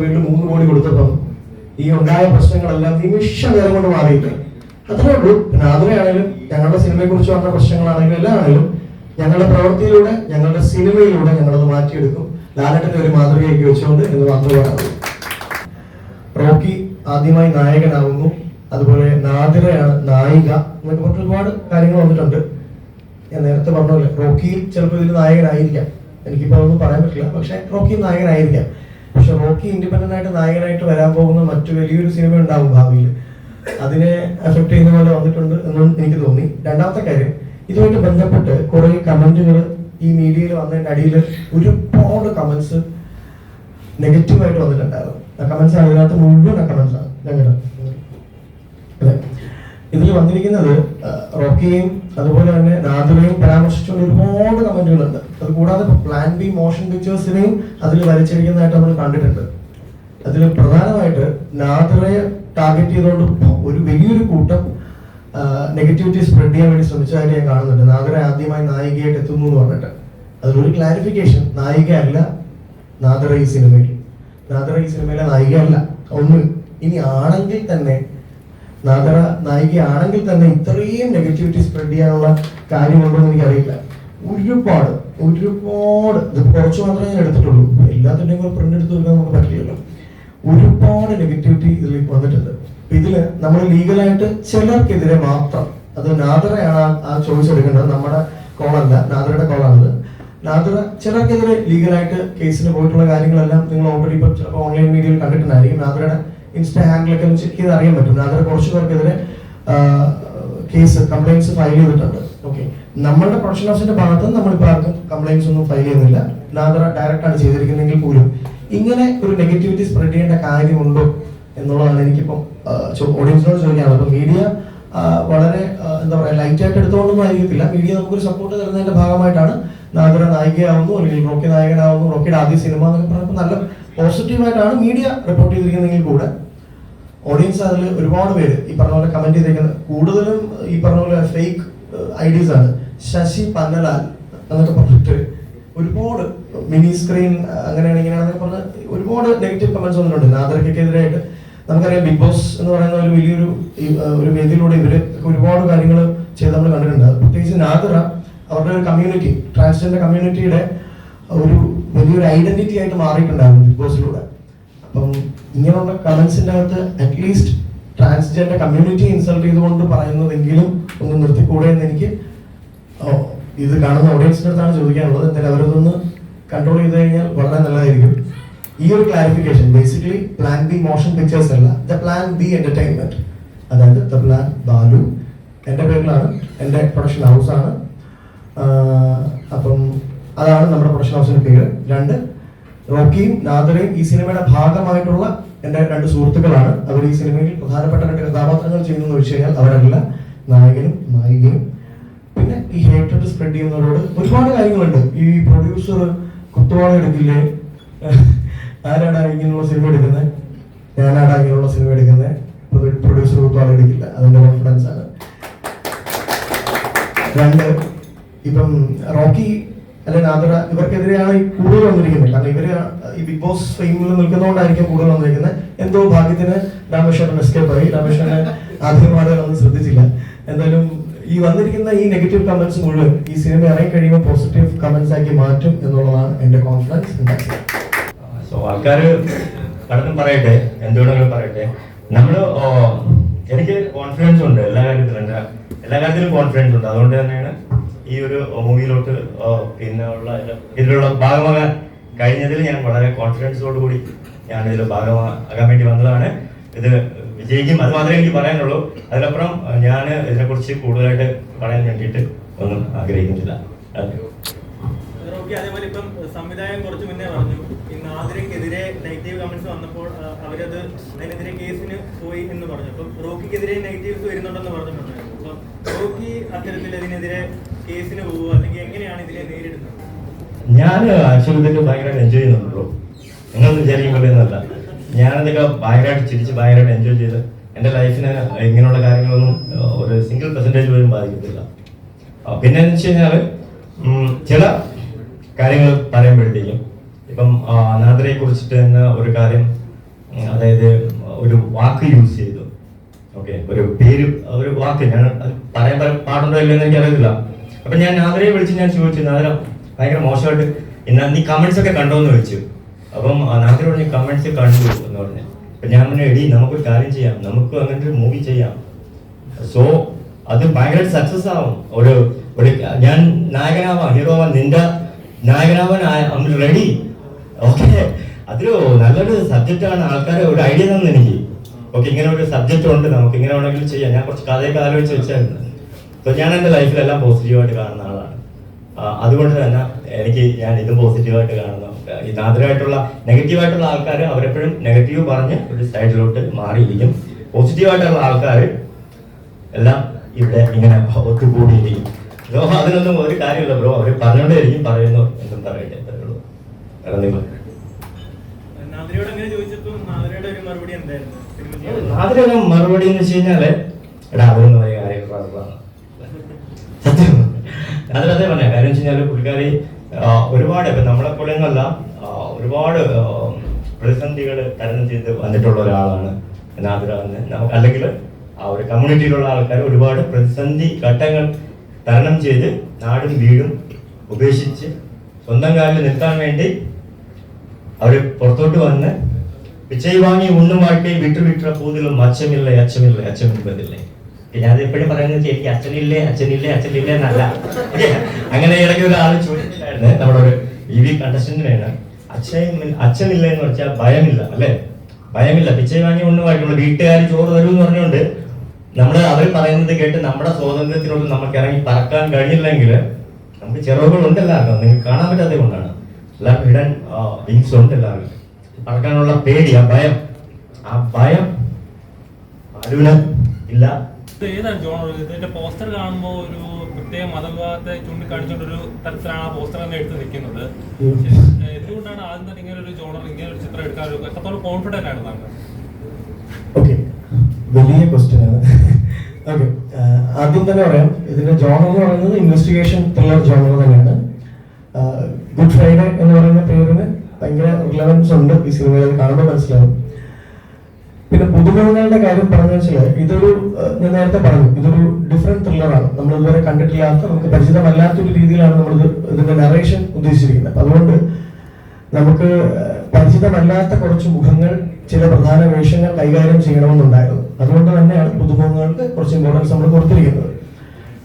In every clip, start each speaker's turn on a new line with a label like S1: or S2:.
S1: വീണ്ടും മൂന്ന് കോടി കൊടുത്തപ്പം ഈ ഉണ്ടായ പ്രശ്നങ്ങളെല്ലാം നിമിഷ നേരം കൊണ്ട് മാറിയിട്ട് അത്രേ ഉള്ളൂ. പിന്നെ ഞങ്ങളുടെ സിനിമയെ കുറിച്ച് വന്ന പ്രശ്നങ്ങളാണെങ്കിലും എല്ലാം ആണെങ്കിലും ഞങ്ങളുടെ പ്രവൃത്തിയിലൂടെ ഞങ്ങളുടെ സിനിമയിലൂടെ ഞങ്ങളത് മാറ്റിയെടുക്കും. ലാലട്ടന്റെ ഒരു മാതൃകയൊക്കെ വെച്ചുകൊണ്ട് എന്ന് മാത്രമേ പറയാനുള്ളൂ റോക്കി ആദ്യമായി നായകനാകുന്നു അതുപോലെ നാദിറയാണ് നായിക എന്നൊക്കെ പറഞ്ഞ ഒരുപാട് കാര്യങ്ങൾ വന്നിട്ടുണ്ട്. ഞാൻ നേരത്തെ പറഞ്ഞ പോലെ റോക്കിയിൽ ചിലപ്പോൾ ഇതിൽ നായകനായിരിക്കാം. എനിക്കിപ്പോൾ അതൊന്നും പറയാൻ പറ്റില്ല. പക്ഷെ റോക്കിയും നായകനായിരിക്കാം. പക്ഷെ റോക്കി ഇൻഡിപെൻഡന്റ് ആയിട്ട് നായകനായിട്ട് വരാൻ പോകുന്ന മറ്റു വലിയൊരു സിനിമ ഉണ്ടാവും ഭാവിയിൽ. അതിനെ എഫക്ട് ചെയ്യുന്ന പോലെ വന്നിട്ടുണ്ട് എന്നും എനിക്ക് തോന്നി. രണ്ടാമത്തെ കാര്യം ഇതുമായിട്ട് ബന്ധപ്പെട്ട് കുറെ കമന്റുകൾ ഈ മീഡിയയിൽ വന്നതിന്റെ അടിയിൽ ഒരുപാട് കമന്റ്സ് നെഗറ്റീവായിട്ട് വന്നിട്ടുണ്ടായിരുന്നു. ആ കമന്റ്സ് അതിനകത്ത് മുഴുവൻ ആ കമന്റ്സ് ആണ് ഞങ്ങളുടെ അതെ ഇതിൽ വന്നിരിക്കുന്നത് റോക്കിയും അതുപോലെ തന്നെ നാദിറയും പരാമർശിച്ചുകൊണ്ട് ഒരുപാട് കമന്റുകളുണ്ട്. അത് കൂടാതെ പ്ലാൻ ബി മോഷൻ പിക്ചേഴ്സിനെയും അതിൽ വരച്ചിരിക്കുന്നതായിട്ട് നമ്മൾ കണ്ടിട്ടുണ്ട്. അതിൽ പ്രധാനമായിട്ട് നാദുറയെ ടാർഗറ്റ് ചെയ്തുകൊണ്ട് ഒരു വലിയൊരു കൂട്ടം നെഗറ്റിവിറ്റി സ്പ്രെഡ് ചെയ്യാൻ വേണ്ടി ശ്രമിച്ചതായിട്ട് ഞാൻ കാണുന്നുണ്ട്. നാദിറ ആദ്യമായി നായികയായിട്ട് എത്തുന്നു എന്ന് പറഞ്ഞിട്ട്. അതിലൊരു ക്ലാരിഫിക്കേഷൻ നായിക അല്ല നാദിറ ഈ സിനിമയിൽ. നാദുറ ഈ സിനിമയിലെ നായിക അല്ല. ഒന്ന് ഇനി ആണെങ്കിൽ തന്നെ നാദറ നായികയാണെങ്കിൽ തന്നെ ഇത്രയും നെഗറ്റിവിറ്റി സ്പ്രെഡ് ചെയ്യാനുള്ള കാര്യമുണ്ടോ എന്ന് എനിക്കറിയില്ല. ഒരുപാട് ഒരുപാട്. ഇത് കുറച്ച് മാത്രമേ ഞാൻ എടുത്തിട്ടുള്ളൂ. എല്ലാത്തിന്റെയും കൂടെ പ്രിന്റ് എടുത്ത് വെക്കാൻ നമുക്ക് പറ്റില്ലല്ലോ. ഒരുപാട് നെഗറ്റിവിറ്റി ഇതിൽ വന്നിട്ടുണ്ട്. ഇതിൽ നമ്മൾ ലീഗലായിട്ട് ചിലർക്കെതിരെ മാത്രം അത് നാദറയാണ് ആ- ആ ചോയ്സ് എടുക്കേണ്ടത്. നമ്മുടെ കോളല്ല നാദറയുടെ കോളാണത് നാദറ ചിലർക്കെതിരെ ലീഗലായിട്ട് കേസിന് പോയിട്ടുള്ള കാര്യങ്ങളെല്ലാം നിങ്ങൾ ഓൾറെഡി ഇപ്പൊ ചിലപ്പോൾ ഓൺലൈൻ മീഡിയയിൽ കണ്ടിട്ടുണ്ടായിരിക്കും. നാദറയുടെ ഇൻസ്റ്റാ ഹാൻഡിലൊക്കെ ചെക്ക് ചെയ്ത് അറിയാൻ പറ്റും. അതിൽ കുറച്ച് പേർക്കെതിരെ കേസ് കംപ്ലൈൻസ് ഫയൽ ചെയ്തിട്ടുണ്ട്. ഓക്കെ നമ്മളുടെ പ്രൊഡക്ഷൻ ഹൗസിന്റെ ഭാഗത്ത് നമ്മൾ ഇപ്പോൾ ആർക്കും കംപ്ലൈൻസ് ഒന്നും ഫയൽ ചെയ്യുന്നില്ല. നാദറ ഡയറക്റ്റ് ആണ് ചെയ്തിരിക്കുന്നതെങ്കിൽ പോലും ഇങ്ങനെ ഒരു നെഗറ്റിവിറ്റി സ്പ്രെഡ് ചെയ്യേണ്ട കാര്യമുണ്ടോ എന്നുള്ളതാണ് എനിക്കിപ്പം ഓഡിയൻസിനോട് ചോദിക്കാനുള്ളത്. അപ്പം മീഡിയ വളരെ എന്താ പറയുക ലൈറ്റ് ആയിട്ട് എടുത്തുകൊണ്ടൊന്നും ആയിരിക്കത്തില്ല. മീഡിയ നമുക്കൊരു സപ്പോർട്ട് തരുന്നതിന്റെ ഭാഗമായിട്ടാണ് നാദറ നായികയാവുന്നു അല്ലെങ്കിൽ റോക്കി നായകനാവുന്നു റോക്കിയുടെ ആദ്യ സിനിമ എന്നൊക്കെ പറഞ്ഞപ്പോൾ നല്ല പോസിറ്റീവായിട്ടാണ് മീഡിയ റിപ്പോർട്ട് ചെയ്തിരിക്കുന്നതെങ്കിൽ കൂടെ ഓഡിയൻസ് അതിൽ ഒരുപാട് പേര് ഈ പറഞ്ഞ പോലെ കമന്റ് ചെയ്തേക്കുന്നത്. കൂടുതലും ഈ പറഞ്ഞ പോലെ ഫേക്ക് ഐഡിയസ് ആണ്. ശശി പന്നലാൽ എന്നൊക്കെ പറഞ്ഞിട്ട് ഒരുപാട് മിനി സ്ക്രീൻ അങ്ങനെയാണ് ഇങ്ങനെയാണെന്നൊക്കെ പറഞ്ഞ് ഒരുപാട് നെഗറ്റീവ് കമന്റ്സ് വന്നിട്ടുണ്ട്. നാദർക്കെതിരായിട്ട് നമുക്കറിയാം ബിഗ് ബോസ് എന്ന് പറയുന്ന ഒരു വലിയൊരു ഒരു വേദിയിലൂടെ ഇവർ ഒരുപാട് കാര്യങ്ങൾ ചെയ്ത് നമ്മൾ കണ്ടിട്ടുണ്ട്. പ്രത്യേകിച്ച് നാദറ അവരുടെ ഒരു കമ്മ്യൂണിറ്റി ട്രാൻസ്ജെൻഡർ കമ്മ്യൂണിറ്റിയുടെ ഒരു വലിയൊരു ഐഡന്റിറ്റി ആയിട്ട് മാറിയിട്ടുണ്ടായിരുന്നു ബിഗ് ബോസിലൂടെ അപ്പം ഇങ്ങനെയുള്ള കമന്റ്സിന്റെ അകത്ത് അറ്റ്ലീസ്റ്റ് ട്രാൻസ്ജെൻഡർ കമ്മ്യൂണിറ്റി ഇൻസൾട്ട് ചെയ്തുകൊണ്ട് പറയുന്നതെങ്കിലും ഒന്ന് നിർത്തിക്കൂടെ എന്ന് എനിക്ക് ഇത് കാണുന്ന ഓഡിയൻസിന്റെ അടുത്താണ് ചോദിക്കാനുള്ളത്. എന്തായാലും അവരതൊന്ന് കൺട്രോൾ ചെയ്ത് കഴിഞ്ഞാൽ വളരെ നല്ലതായിരിക്കും. ഈ ഒരു clarification basically plan B motion pictures അല്ല ദ പ്ലാൻ ബി എന്റർടൈൻമെന്റ് അതായത് ദ പ്ലാൻ ബാലു. എന്റെ പേരിലാണ് എന്റെ പ്രൊഡക്ഷൻ ഹൗസാണ് അപ്പം അതാണ് നമ്മുടെ പ്രൊഡക്ഷൻ ഹൗസിന്റെ പേര്. രണ്ട് റോക്കിയും നാദറയും ഈ സിനിമയുടെ ഭാഗമായിട്ടുള്ള എന്റെ രണ്ട് സുഹൃത്തുക്കളാണ്. അവർ ഈ സിനിമയിൽ പ്രധാനപ്പെട്ട രണ്ട് കഥാപാത്രങ്ങൾ ചെയ്യുന്നു എന്ന് വെച്ച് കഴിഞ്ഞാൽ അവരല്ല നായകനും നായികയും. പിന്നെ ഈ ഹേറ്റഡ് സ്പ്രെഡ് ചെയ്യുന്നവരോട് ഒരുപാട് കാര്യങ്ങളുണ്ട്. ഈ പ്രൊഡ്യൂസർ കുത്തുവാള എടുക്കില്ലേ? ആരാടാ ഇങ്ങനെയുള്ള സിനിമ എടുക്കുന്നത് ഞാനാടാ ഇങ്ങനെയുള്ള സിനിമ എടുക്കുന്നത് പ്രൊഡ്യൂസർ കുത്തുവാള എടുക്കില്ല. അതിന്റെ കോൺഫിഡൻസ് ആണ്. രണ്ട് ഇപ്പം റോക്കി അല്ലെ നാദറ ഇവർക്കെതിരെയാണ് ഈ കൂടുതൽ വന്നിരിക്കുന്നത്. കാരണം ഇവർ ഈ ബിഗ് ബോസ് ഫെയിമിൽ നിൽക്കുന്നതുകൊണ്ടായിരിക്കും കൂടുതൽ വന്നിരിക്കുന്നത്. എന്തോ ഭാഗ്യത്തിന് രാമേശ്വരൻ എസ്കേപ്പ് ആയി. രാമേശ്വരനെ ഒന്നും ശ്രദ്ധിച്ചില്ല. എന്തായാലും ഈ വന്നിരിക്കുന്ന ഈ നെഗറ്റീവ് കമന്റ്സ് മുഴുവൻ ഈ സിനിമ ഇറങ്ങി കഴിയുമ്പോൾ പോസിറ്റീവ് കമന്റ്സ് ആക്കി മാറ്റും എന്നുള്ളതാണ് എന്റെ കോൺഫിഡൻസ്
S2: സോ ആൾക്കാര് പലതും പറയട്ടെ എന്തുകൊണ്ടെങ്കിലും പറയട്ടെ. നമ്മൾ എനിക്ക് കോൺഫിഡൻസ് ഉണ്ട്. എല്ലാ കാര്യത്തിലും എല്ലാ കാര്യത്തിലും കോൺഫിഡൻസ് ഉണ്ട്. അതുകൊണ്ട് തന്നെയാണ് ഈ ഒരു മൂവിയിലോട്ട് പിന്നെ ഉള്ള ഇതിലുള്ള ഭാഗമാകാൻ കഴിഞ്ഞതിൽ ഞാൻ വളരെ കോൺഫിഡൻസോട് കൂടി ഞാൻ ഇതിൽ ഭാഗമാകാൻ വേണ്ടി വന്നതാണ്. ഇത് വിജയിക്കും അത് മാത്രമേ എനിക്ക് പറയാനുള്ളൂ. അതിനപ്പുറം ഞാൻ ഇതിനെക്കുറിച്ച് കൂടുതലായിട്ട് പറയാൻ വേണ്ടിയിട്ട് ഒന്നും ആഗ്രഹിക്കുന്നില്ല.
S3: അതേപോലെ ഇപ്പം സംവിധായകൻ കുറച്ച് മുന്നേ പറഞ്ഞു നാദിരക്കെതിരെ നെഗറ്റീവ് കമന്റ്സ് വന്നപ്പോൾ അവരത് അതിനെതിരെ കേസിന് പോയി എന്ന് പറഞ്ഞു. അപ്പം റോക്കിക്കെതിരെ നെഗറ്റീവ്സ് വരുന്നുണ്ടെന്ന് പറഞ്ഞിട്ടുണ്ടായിരുന്നു. അപ്പം
S2: ആക്ച്വലി ഇതൊക്കെ ഭയങ്കരമായിട്ട് എൻജോയ് ചെയ്യുന്നുണ്ടല്ലോ നിങ്ങൾ വിചാരിക്കും പറയുന്നതല്ല ഞാനിതൊക്കെ ഭയങ്കരമായിട്ട് ചിരിച്ച് ഭയങ്കരമായിട്ട് എൻജോയ് ചെയ്ത് എന്റെ ലൈഫിന് ഇങ്ങനെയുള്ള കാര്യങ്ങളൊന്നും ഒരു സിംഗിൾ പെർസെന്റേജ് പോലും ബാധിക്കത്തില്ല. പിന്നെ എന്ന് വെച്ച് കഴിഞ്ഞാൽ ചില കാര്യങ്ങൾ പറയുമ്പോഴത്തേക്കും ഇപ്പം നാദരയെ കുറിച്ചിട്ട് തന്നെ ഒരു കാര്യം അതായത് ഒരു വാക്ക് യൂസ് ഒരു പേര് ഒരു വാക്ക് ഞാൻ പറയാൻ പാടുണ്ടോ ഇല്ലെന്ന് എനിക്ക് അറിയത്തില്ല അപ്പൊ ഞാൻ നാദരയെ വിളിച്ച് ഞാൻ ചോദിച്ചു നാദര ഭയങ്കര മോശമായിട്ട് എന്നാ നീ കമന്റ്സ് ഒക്കെ കണ്ടോ എന്ന് ചോദിച്ചു. അപ്പം നാദര പറഞ്ഞു കമന്റ്സ് കണ്ടു എന്ന് പറഞ്ഞു. അപ്പൊ ഞാൻ പറഞ്ഞു എടി നമുക്കൊരു കാര്യം ചെയ്യാം. നമുക്ക് അങ്ങനത്തെ ഒരു മൂവി ചെയ്യാം. സോ അത് ഭയങ്കര സക്സസ് ആവും. ഒരു ഒരു ഞാൻ നായകനാവാം ഹീറോ ആവാൻ നിന്റെ നായകനാവാൻ റെഡി ഓക്കെ അതൊരു നല്ലൊരു സബ്ജക്റ്റ് ആണ് ആൾക്കാർ ഒരു ഐഡിയ തന്നെ എനിക്ക്. ഓക്കെ ഇങ്ങനെ ഒരു സബ്ജക്റ്റ് ഉണ്ട് നമുക്ക്. ഇങ്ങനെ വേണമെങ്കിലും ചെയ്യാം. ഞാൻ കുറച്ച് കഥയൊക്കെ ആലോചിച്ച് വെച്ചായിരുന്നു സോ ഞാൻ എന്റെ ലൈഫിലെല്ലാം പോസിറ്റീവായിട്ട് കാണുന്ന ആളാണ്. അതുകൊണ്ട് തന്നെ എനിക്ക് ഞാൻ ഇതും പോസിറ്റീവായിട്ട് കാണുന്നു. ഈ നാദരായിട്ടുള്ള നെഗറ്റീവായിട്ടുള്ള ആൾക്കാർ അവരെപ്പോഴും നെഗറ്റീവ് പറഞ്ഞ് ഒരു സൈഡിലോട്ട് മാറിയിരിക്കും. പോസിറ്റീവായിട്ടുള്ള ആൾക്കാർ എല്ലാം ഇവിടെ ഇങ്ങനെ ഒത്തുകൂടിയിരിക്കും. ബ്രോ അതിനൊന്നും ഒരു കാര്യമില്ല ബ്രോ. അവർ പറഞ്ഞുകൊണ്ടേയിരിക്കും പറയുന്നു എന്തും പറയട്ടെ അത്രേ
S3: മറുപടി എന്തായിരുന്നു? സിനിമ
S2: മറുപടി എന്ന് വെച്ച് കഴിഞ്ഞാൽ എടാ അതൊന്നും വലിയ കാര്യങ്ങൾ സത്യം. അതിലതേ പറഞ്ഞ കാര്യം വെച്ച് കഴിഞ്ഞാൽ പുള്ളിക്കാരി ഒരുപാട് ഇപ്പൊ നമ്മളെ പോലെ ആ, ഒരുപാട് പ്രതിസന്ധികൾ തരണം ചെയ്ത് വന്നിട്ടുള്ള ഒരാളാണ് നാദിര എന്ന്. നമുക്ക് അല്ലെങ്കിൽ ആ ഒരു കമ്മ്യൂണിറ്റിയിലുള്ള ആൾക്കാർ ഒരുപാട് പ്രതിസന്ധി ഘട്ടങ്ങൾ തരണം ചെയ്ത് നാടും വീടും ഉപേക്ഷിച്ച് സ്വന്തം കാലിൽ നിൽക്കാൻ വേണ്ടി അവർ പുറത്തോട്ട് വന്ന് പിച്ചൈ വാങ്ങി ഉണ്ണും വാട്ടി വിട്ടുവിട്ട പൂതിലും അച്ഛമില്ല അച്ഛമില്ല അച്ഛമില്ലേ ഞാൻ അത് എപ്പോഴും പറയുന്നത് വെച്ചാൽ എനിക്ക് അച്ഛനില്ലേ അച്ഛനില്ലേ അച്ഛനില്ലേ എന്നല്ല? അങ്ങനെ ഇടയ്ക്ക് ഒരാൾ ചോദിച്ചിട്ടായിരുന്നു നമ്മുടെ ഒരു ഇ വി കണ്ടസ്റ്റന്റിനാണ് അച്ഛൻ അച്ഛനില്ല എന്ന് വെച്ചാൽ ഭയമില്ല അല്ലേ? ഭയമില്ല. പിച്ചൈ വാങ്ങി ഒന്നും വായിട്ടുള്ള വീട്ടുകാർ ചോറ് തരും എന്ന് പറഞ്ഞുകൊണ്ട് നമ്മൾ അവർ പറയുന്നത് കേട്ട് നമ്മുടെ സ്വാതന്ത്ര്യത്തിനോട് നമുക്ക് ഇറങ്ങി പറക്കാൻ കഴിഞ്ഞില്ലെങ്കിൽ നമുക്ക് ചിറകുകളുണ്ട് എല്ലാവർക്കും നിങ്ങൾക്ക് കാണാൻ പറ്റാത്തത് കൊണ്ടാണ്. എല്ലാവർക്കും ഹിഡൻ വിങ്സ് ഉണ്ട് എല്ലാവർക്കും പറക്കാനുള്ള പേടി ആ ഭയം. ആ ഭയം അരുവിന് ഇല്ല.
S4: ഏതാണ് ജോണർ ഇതിന്റെ പോസ്റ്റർ കാണുമ്പോൾ ഒരു പ്രത്യേക മതവിഭാഗത്തെ ചൂണ്ടിക്കാണിച്ചുകൊണ്ട് ഒരു തരത്തിലാണ് ആ പോസ്റ്റർ തന്നെ എടുത്ത് നിൽക്കുന്നത്. എന്തുകൊണ്ടാണ് ആദ്യം തന്നെ ഇങ്ങനെ ഒരു ജോണർ ഇങ്ങനെ ഒരു ചിത്രം എടുക്കാൻ ഒരു എത്രത്തോളം കോൺഫിഡന്റ് ആണ് താങ്കൾ?
S1: ഓക്കെ. വലിയ ക്വസ്റ്റ്യൻ ആണ്. ഓക്കെ. ആദ്യം തന്നെ പറയാം. ഇതിന്റെ ജോണർ എന്ന് പറയുന്നത് ഇൻവെസ്റ്റിഗേഷൻ ത്രില്ലർ ജോണർ തന്നെയാണ്. ഗുഡ് ഫ്രൈഡേ എന്ന് പറയുന്ന പേരിന് ഭയങ്കര റിലവൻസ് ഉണ്ട് ഈ സിനിമയിൽ കാണുമ്പോൾ മനസ്സിലാവും. പിന്നെ പുതുമുഖങ്ങളുടെ കാര്യം പറഞ്ഞു വെച്ചാൽ ഇതൊരു ഞാൻ നേരത്തെ പറഞ്ഞു ഇതൊരു ഡിഫറെന്റ് ത്രില്ലറാണ് നമ്മൾ ഇതുവരെ കണ്ടിട്ടില്ലാത്ത നമുക്ക് പരിചിതമല്ലാത്ത ഒരു രീതിയിലാണ് നമ്മൾ ഇതിന്റെ നറേഷൻ ഉദ്ദേശിച്ചിരിക്കുന്നത്. അതുകൊണ്ട് നമുക്ക് പരിചിതമല്ലാത്ത കുറച്ച് മുഖങ്ങൾ ചില പ്രധാന വേഷങ്ങൾ കൈകാര്യം ചെയ്യണമെന്നുണ്ടായിരുന്നു. അതുകൊണ്ട് തന്നെയാണ് പുതുമുഖങ്ങൾക്ക് കുറച്ച് ഇമ്പോർട്ടൻസ് നമ്മൾ കൊടുത്തിരിക്കുന്നത്.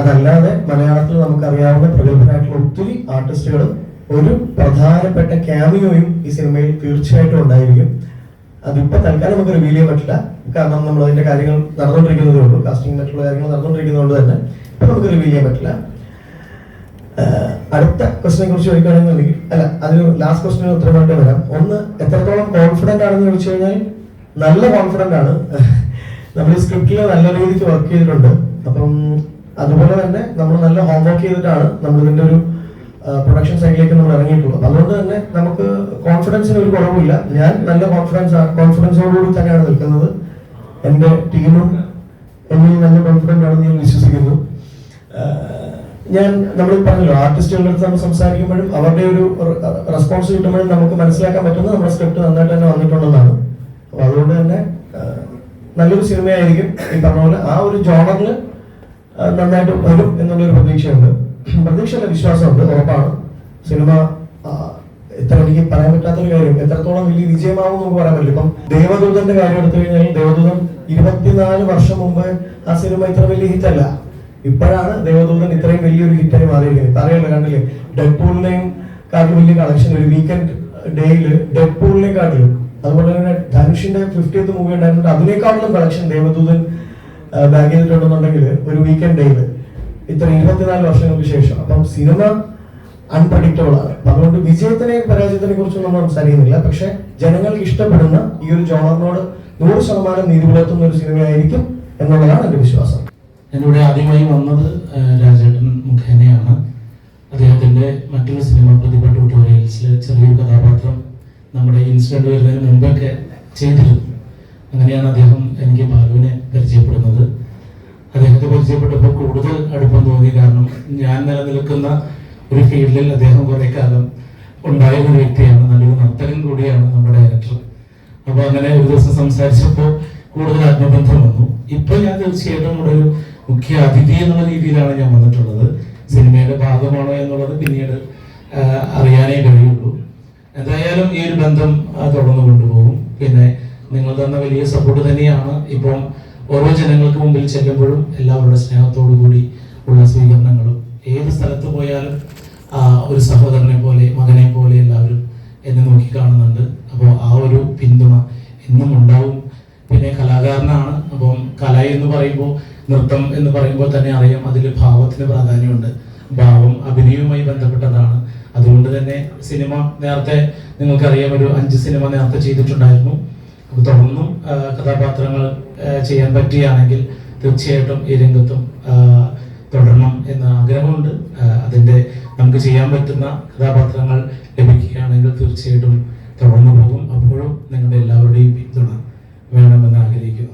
S1: അതല്ലാതെ മലയാളത്തിൽ നമുക്കറിയാവുന്ന പ്രഗത്ഭരായിട്ടുള്ള ഒത്തിരി ആർട്ടിസ്റ്റുകളും ഒരു പ്രധാനപ്പെട്ട ക്യാമിയോയും ഈ സിനിമയിൽ തീർച്ചയായിട്ടും ഉണ്ടായിരിക്കും. അതിപ്പോ തൽക്കാലം നമുക്ക് റിവീൽ ചെയ്യാൻ പറ്റില്ല. കാരണം നമ്മൾ അതിന്റെ കാര്യങ്ങൾ നടന്നുകൊണ്ടിരിക്കുന്നതേ ഉള്ളൂ. കാസ്റ്റിംഗ് മറ്റുള്ള കാര്യങ്ങൾ നടന്നുകൊണ്ടിരിക്കുന്നതുകൊണ്ട് തന്നെ ഇപ്പൊ നമുക്ക് റിവീൽ ചെയ്യാൻ പറ്റില്ല. അടുത്ത ക്വസ്റ്റിനെ കുറിച്ച് ചോദിക്കുകയാണെന്നുണ്ടെങ്കിൽ അല്ല അതിന് ലാസ്റ്റ് ക്വസ്റ്റിന് ഉത്തരമായിട്ട് വരാം. ഒന്ന് എത്രത്തോളം കോൺഫിഡന്റ് ആണെന്ന് ചോദിച്ചു കഴിഞ്ഞാൽ നല്ല കോൺഫിഡന്റ് ആണ്. നമ്മൾ ഈ സ്ക്രിപ്റ്റിൽ നല്ല രീതിക്ക് വർക്ക് ചെയ്തിട്ടുണ്ട്. അപ്പം അതുപോലെ തന്നെ നമ്മൾ നല്ല ഹോംവർക്ക് ചെയ്തിട്ടാണ് ഇതിന്റെ ഒരു പ്രൊഡക്ഷൻ സൈഡിലേക്ക് നമ്മൾ ഇറങ്ങിയിട്ടുള്ളത്. അതുകൊണ്ട് തന്നെ നമുക്ക് കോൺഫിഡൻസിന് ഒരു കുറവില്ല ഞാൻ നല്ല കോൺഫിഡൻസ് കോൺഫിഡൻസോടുകൂടി തന്നെയാണ് നിൽക്കുന്നത്. എന്റെ ടീമും എന്നിൽ നല്ല കോൺഫിഡന്റ് ആണെന്ന് ഞാൻ വിശ്വസിക്കുന്നു. ഞാൻ നമ്മൾ പറഞ്ഞല്ലോ ആർട്ടിസ്റ്റുകളുടെ അടുത്ത് നമ്മൾ സംസാരിക്കുമ്പോഴും അവരുടെ ഒരു റെസ്പോൺസ് കിട്ടുമ്പോഴും നമുക്ക് മനസ്സിലാക്കാൻ പറ്റുന്നത് നമ്മുടെ സ്ക്രിപ്റ്റ് നന്നായിട്ട് തന്നെ വന്നിട്ടുണ്ടെന്നാണ്. അപ്പൊ അതുകൊണ്ട് തന്നെ നല്ലൊരു സിനിമയായിരിക്കും ഈ പറഞ്ഞ പോലെ ആ ഒരു ജോണറിൽ നന്നായിട്ട് വരും എന്നുള്ളൊരു പ്രതീക്ഷയുണ്ട്. പ്രതീക്ഷയല്ല വിശ്വാസമുണ്ട് ഉറപ്പാണ്. സിനിമ എത്ര എനിക്ക് പറയാൻ പറ്റാത്തൊരു കാര്യം. എത്രത്തോളം വലിയ വിജയമാവും നമുക്ക് പറയാൻ പറ്റില്ല. ഇപ്പം ദേവദൂതന്റെ കാര്യം എടുത്തു കഴിഞ്ഞാൽ ദേവദൂതം ഇരുപത്തിനാല് വർഷം മുമ്പ് ആ സിനിമ ഇത്ര വലിയ ഹിറ്റ് അല്ല. ഇപ്പോഴാണ് ദേവദൂതൻ ഇത്രയും വലിയൊരു ഹിറ്റായി മാറിയിരിക്കുന്നത്. ഇപ്പൊ കണ്ടില്ലേ? ഡെപ്പൂളിനെയും കാട്ടിൽ വലിയ കളക്ഷൻ ഒരു വീക്കെൻഡ് ഡേയിൽ ഡെപ്പൂളിനെ കാട്ടിലും. അതുപോലെ തന്നെ ധനുഷിന്റെ ഫിഫ്റ്റിയത്ത് മൂവി ഉണ്ടായിരുന്നു അതിനേക്കാളും കളക്ഷൻ ദേവദൂതൻ ബാഗ് ചെയ്തിട്ടുണ്ടെന്നുണ്ടെങ്കിൽ ഒരു വീക്കെൻഡ് ഡേയിൽ ഇത്ര ഇരുപത്തിനാല് വർഷങ്ങൾക്ക് ശേഷം. അപ്പം സിനിമ അൺപ്രഡിക്റ്റബിൾ ആണ്. അതുകൊണ്ട് വിജയത്തിനെ പരാജയത്തിനെ കുറിച്ച് നമ്മൾ സംസാരിക്കുന്നില്ല. പക്ഷെ ജനങ്ങൾക്ക് ഇഷ്ടപ്പെടുന്ന ഈ ഒരു ജോണറിനോട് നൂറ് ശതമാനം നീതി പുലർത്തുന്ന ഒരു സിനിമയായിരിക്കും എന്നുള്ളതാണ് എന്റെ വിശ്വാസം.
S5: ഞാനിവിടെ ആദ്യമായി വന്നത് രാജേട്ടൻ മുഖേനയാണ്. അദ്ദേഹത്തിന്റെ മറ്റൊരു സിനിമ പ്രതിഭ ട്യൂട്ടോറിയൽസിൽ ചെറിയൊരു കഥാപാത്രം നമ്മുടെ ഇൻസിഡന്റ് വരുന്നതിന് മുമ്പൊക്കെ ചെയ്തിരുന്നു. അങ്ങനെയാണ് അദ്ദേഹം എനിക്ക് ബാലുവിനെ പരിചയപ്പെടുന്നത്. അദ്ദേഹത്തെ പരിചയപ്പെട്ടപ്പോൾ കൂടുതൽ അടുപ്പം തോന്നി കാരണം ഞാൻ നിലനിൽക്കുന്ന ഒരു ഫീൽഡിൽ അദ്ദേഹം കുറെ കാലം ഉണ്ടായിരുന്ന വ്യക്തിയാണ്. നല്ലൊരു നർത്തകൻ കൂടിയാണ് നമ്മുടെ ഡയറക്ടർ അപ്പോൾ അങ്ങനെ ഒരു ദിവസം സംസാരിച്ചപ്പോൾ കൂടുതൽ ആത്മബന്ധം വന്നു. ഇപ്പൊ ഞാൻ തീർച്ചയായിട്ടും ഇവിടെ ഒരു മുഖ്യ അതിഥി എന്നുള്ള രീതിയിലാണ് ഞാൻ വന്നിട്ടുള്ളത്. സിനിമയുടെ ഭാഗമാണോ എന്നുള്ളത് പിന്നീട് അറിയാനേ കഴിയുള്ളൂ. എന്തായാലും ഈ ഒരു ബന്ധം തുടർന്ന് കൊണ്ടുപോകും. പിന്നെ നിങ്ങൾ തന്ന വലിയ സപ്പോർട്ട് തന്നെയാണ്. ഇപ്പം ഓരോ ജനങ്ങൾക്ക് മുമ്പിൽ ചെല്ലുമ്പോഴും എല്ലാവരുടെ സ്നേഹത്തോടു കൂടി ഉള്ള സ്വീകരണങ്ങളും ഏത് സ്ഥലത്ത് പോയാലും ഒരു സഹോദരനെ പോലെ മകനെ പോലെ എല്ലാവരും എന്നെ നോക്കി കാണുന്നുണ്ട്. അപ്പോൾ ആ ഒരു പിന്തുണ എന്നും ഉണ്ടാവും. പിന്നെ കലാകാരനാണ്. അപ്പം കല എന്ന് പറയുമ്പോൾ നൃത്തം എന്ന് പറയുമ്പോൾ തന്നെ അറിയാം അതിൽ ഭാവത്തിന് പ്രാധാന്യമുണ്ട്. ഭാവം അഭിനയവുമായി ബന്ധപ്പെട്ടതാണ്. അതുകൊണ്ട് തന്നെ സിനിമ നേരത്തെ നിങ്ങൾക്കറിയാം ഒരു അഞ്ച് സിനിമ നേരത്തെ ചെയ്തിട്ടുണ്ടായിരുന്നു. തുടർന്നും കഥാപാത്രങ്ങൾ ചെയ്യാൻ പറ്റുകയാണെങ്കിൽ തീർച്ചയായിട്ടും ഈ രംഗത്തും തുടരണം എന്ന ആഗ്രഹമുണ്ട്. അതിന്റെ നമുക്ക് ചെയ്യാൻ പറ്റുന്ന കഥാപാത്രങ്ങൾ ലഭിക്കുകയാണെങ്കിൽ തീർച്ചയായിട്ടും തുടർന്നു പോകും. അപ്പോഴും നിങ്ങളുടെ എല്ലാവരുടെയും പിന്തുണ വേണമെന്ന് ആഗ്രഹിക്കുന്നു.